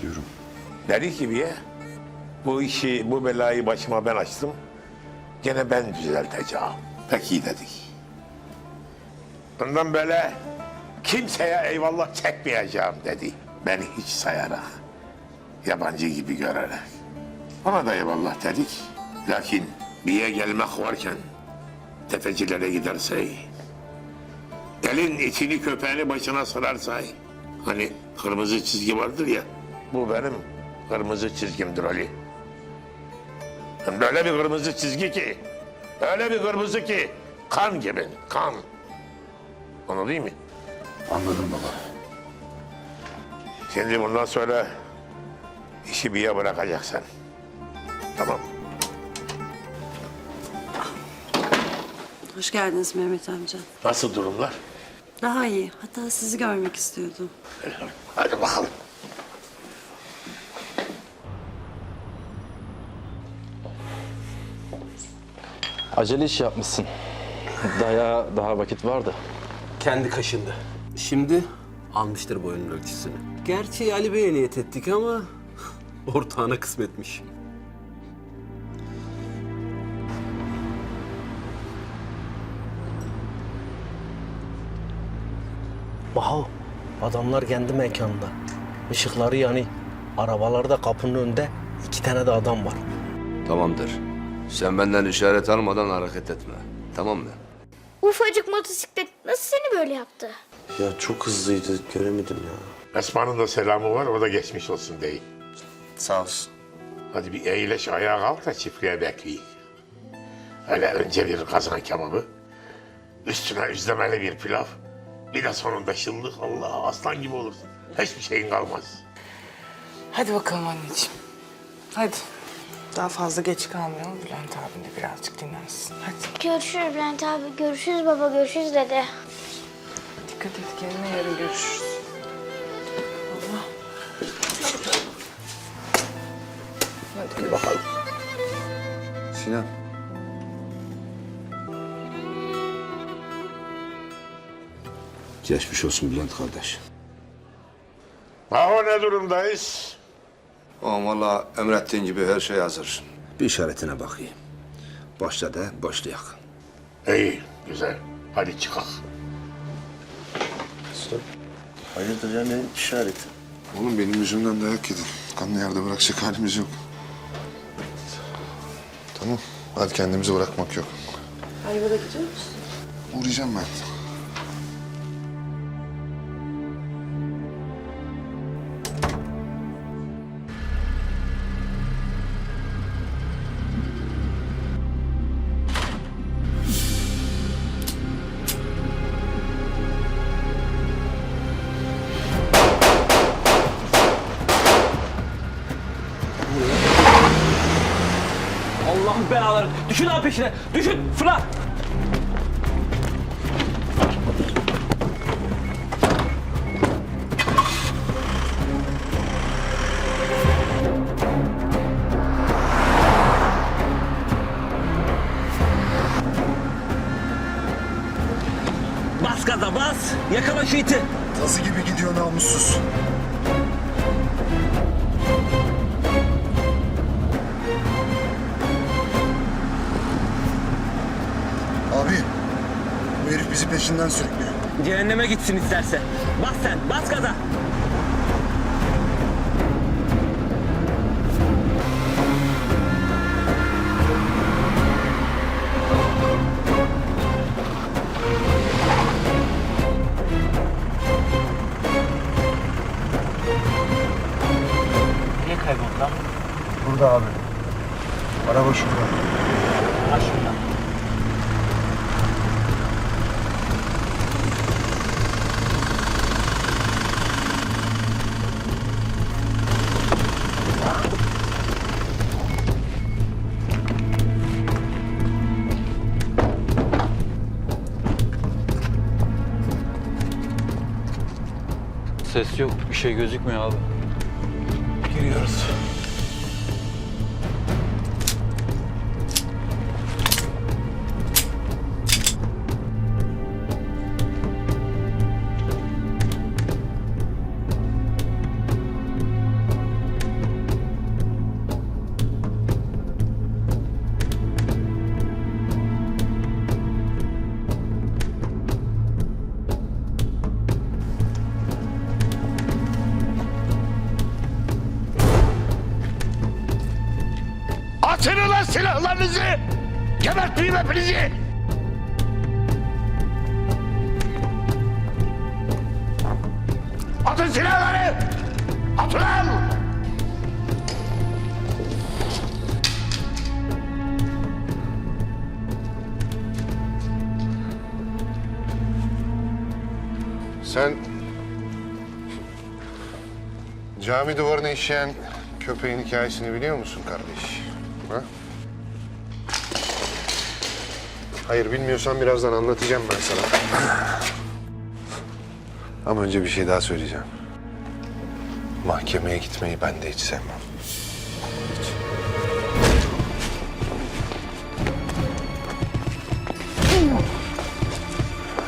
Bekliyorum. Dedi ki bir bu işi, bu belayı başıma ben açtım. Gene ben düzelteceğim. Peki dedik. Bundan böyle kimseye eyvallah çekmeyeceğim dedi. Beni hiç sayarak, yabancı gibi görerek. Ona da eyvallah dedik. Lakin bir yere gelmek varken tefecilere giderse, elin içini köpeğini başına sırarsa, hani kırmızı çizgi vardır ya, bu benim kırmızı çizgimdir Ali. Hem de öyle bir kırmızı çizgi ki, öyle bir kırmızı ki, kan gibi, kan. Anladın mı? Anladım baba. Şimdi bundan sonra işi bir yere bırakacaksın. Tamam. Hoş geldiniz Mehmet amca. Nasıl durumlar? Daha iyi. Hatta sizi görmek istiyordum. Hadi bakalım. Acele iş yapmışsın. Daha, daha vakit vardı. Kendi kaşındı. Şimdi almıştır boyunun ölçüsünü. Gerçi Ali Bey'e niyet ettik ama ortağına kısmetmiş. Bahu, adamlar kendi mekanında. Işıkları yani. Arabalarda kapının önünde iki tane de adam var. Tamamdır. Sen benden işaret almadan hareket etme. Tamam mı? Ufacık motosiklet nasıl seni böyle yaptı? Ya çok hızlıydı göremedim ya. Esma'nın da selamı var, o da geçmiş olsun değil. Sağ olsun. Hadi bir eğileş ayağa kalk da çiftliğe bekleyin. Öyle önce bir kazan kebabı, üstüne üzlemeli bir pilav, bir de sonunda şıllık. Allah aslan gibi olursun. Hiçbir şeyin kalmaz. Hadi bakalım anneciğim. Hadi. Daha fazla geç kalmayalım. Bülent abin de birazcık dinlensin. Hadi. Görüşürüz Bülent abi. Görüşürüz baba. Görüşürüz dede. Dikkat et kendine yarın görüşürüz. Allah. Hadi bakalım. Sinan. Geçmiş olsun Bülent kardeş. Ha o ne durumdayız? Ama valla emrettiğin gibi her şey hazır. Bir işaretine bakayım. Başla da başlayak. İyi, güzel. Hadi çıkak. Hayırdır ya ne işareti? Oğlum benim yüzümden dayak yedin. Kanlı yerde bırakacak halimiz yok. Tamam. Hadi kendimizi bırakmak yok. Ayvada gidiyor musun? Uğrayacağım ben. Belaları. Düşün lan peşine. Düşün. Fırla. Bas gaza bas. Yakala şu. Tazı gibi gidiyor namussuz. Bizi peşinden sürüklüyor. Cehenneme gitsin isterse. Bas sen. Bas gaza. Niye kayboldu lan? Burada abi. Araba şurada. Aşkına. Ses yok, bir şey gözükmüyor abi. Giriyoruz. Atın ulan silahlarınızı! Gebertmeyeyim hepinizi! Atın silahları! Atın ulan! Sen cami duvarına işeyen köpeğin hikayesini biliyor musun kardeş? Ha? Hayır bilmiyorsan birazdan anlatacağım ben sana. Ama önce bir şey daha söyleyeceğim. Mahkemeye gitmeyi ben de hiç sevmem. Hiç.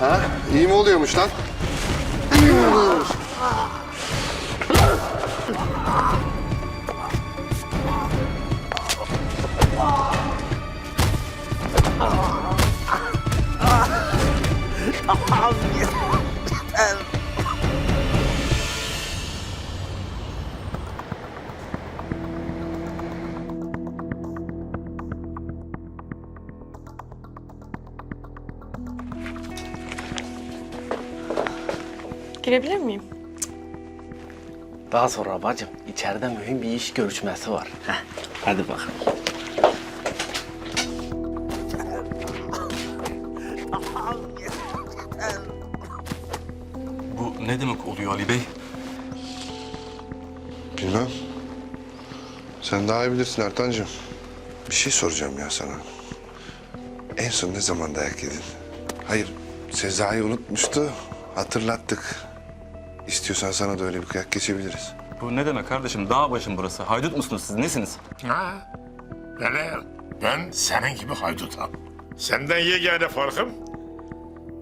Ha? İyi mi oluyormuş lan? İyi mi oluyormuş? Girebilir miyim? Daha sonra bacım içeride mühim bir iş görüşmesi var. Heh, hadi bakalım. Ne demek oluyor Ali Bey? Bilmem. Sen daha iyi bilirsin Ertancığım. Bir şey soracağım ya sana. En son ne zaman dayak yedin? Hayır, Sezai unutmuştu. Hatırlattık. İstiyorsan sana da öyle bir kıyak geçebiliriz. Bu ne demek kardeşim? Dağ başım burası. Haydut musunuz siz? Nesiniz? Ha, böyle ben senin gibi haydutam. Senden yegane farkım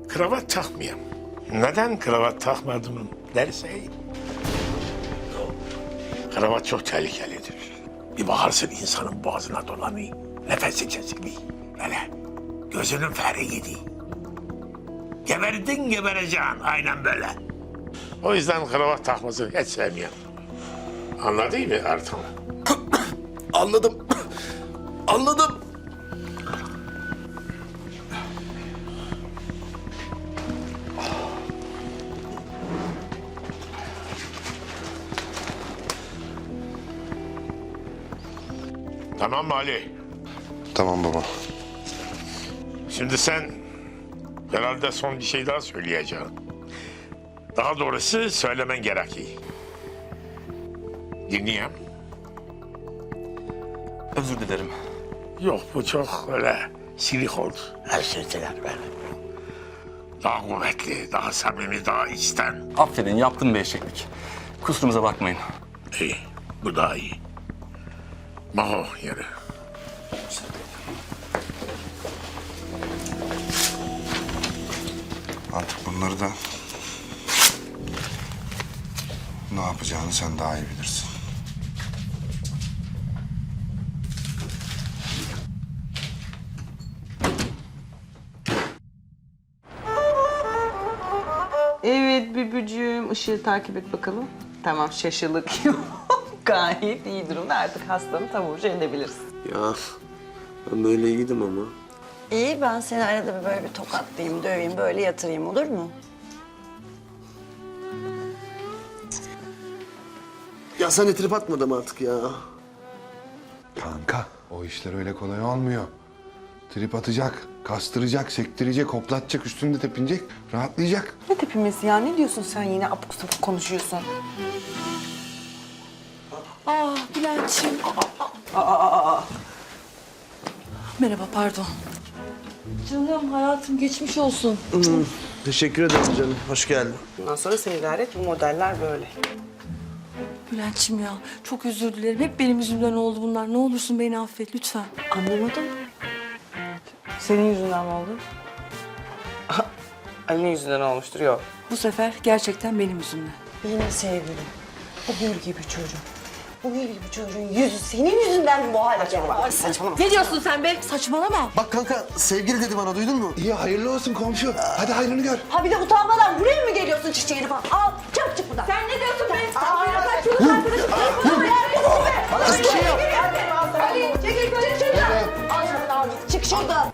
kravat takmayayım. Neden kravat takmadım dersen kravat çok tehlikelidir. Bir bakarsın insanın boğazına dolanıyor, nefesi kesiliyor. Böyle gözünün feri gidiyor. Geberdin gebereceksin aynen böyle. O yüzden kravat takmasını hiç sevmiyorum. Anladın mı Ertan? Anladım. Anladım. Tamam mı Ali? Tamam baba. Şimdi sen herhalde son bir şey daha söyleyeceksin. Daha doğrusu söylemen gerekiyor. Dinleyeyim. Özür dilerim. Yok bu çok öyle silik oldu. Her şeyler böyle. Daha kuvvetli, daha samimi, daha içten. Affedin yaptım bir eşeklik. Kusurumuza bakmayın. İyi, bu daha iyi. Maho yürü. Artık bunları da ne yapacağını sen daha iyi bilirsin. Evet Bübücüğüm. ışığı takip et bakalım. Tamam şaşılık yok. Gayet iyi durumda. Artık hastanı taburcu edebilirsin. Ya ben böyle iyiydim ama. İyi ben seni arada bir böyle bir tokatlayayım, döveyim, böyle yatırayım olur mu? Ya sen de trip atmadım artık ya. Kanka o işler öyle kolay olmuyor. Trip atacak, kastıracak, sektirecek, hoplatacak, üstünde tepinecek, rahatlayacak. Ne tepimiz ya? Ne diyorsun sen yine apuk sapuk konuşuyorsun? Ah Bülent'ciğim. Merhaba pardon. Canım hayatım geçmiş olsun. Teşekkür ederim canım. Hoş geldin. Bundan sonra sen idare et. Bu modeller böyle. Bülent'ciğim ya çok özür dilerim. Hep benim yüzümden oldu bunlar. Ne olursun beni affet lütfen. Anlamadım. Senin yüzünden mi oldu? Ali'nin yüzünden olmuştur yok. Bu sefer gerçekten benim yüzümden. Benim sevgilim. Bu gül gibi çocuk. Bu ne bu çocuğun yüzü senin yüzünden bu hale geldi? Saçmalama. Ne diyorsun sen be? Saçmalama. Bak kanka sevgili dedi bana duydun mu? İyi hayırlı olsun komşu. Hadi hayrını gör. Ha bir de utanmadan buraya mı geliyorsun çiçeğini falan? Al çabuk çık buradan. Sen ne diyorsun be? Sen böyle kaçıyorsun arkadaşım. Vur. Bana bir şey yok. Ali çekil böyle çık şuradan. Çık şuradan.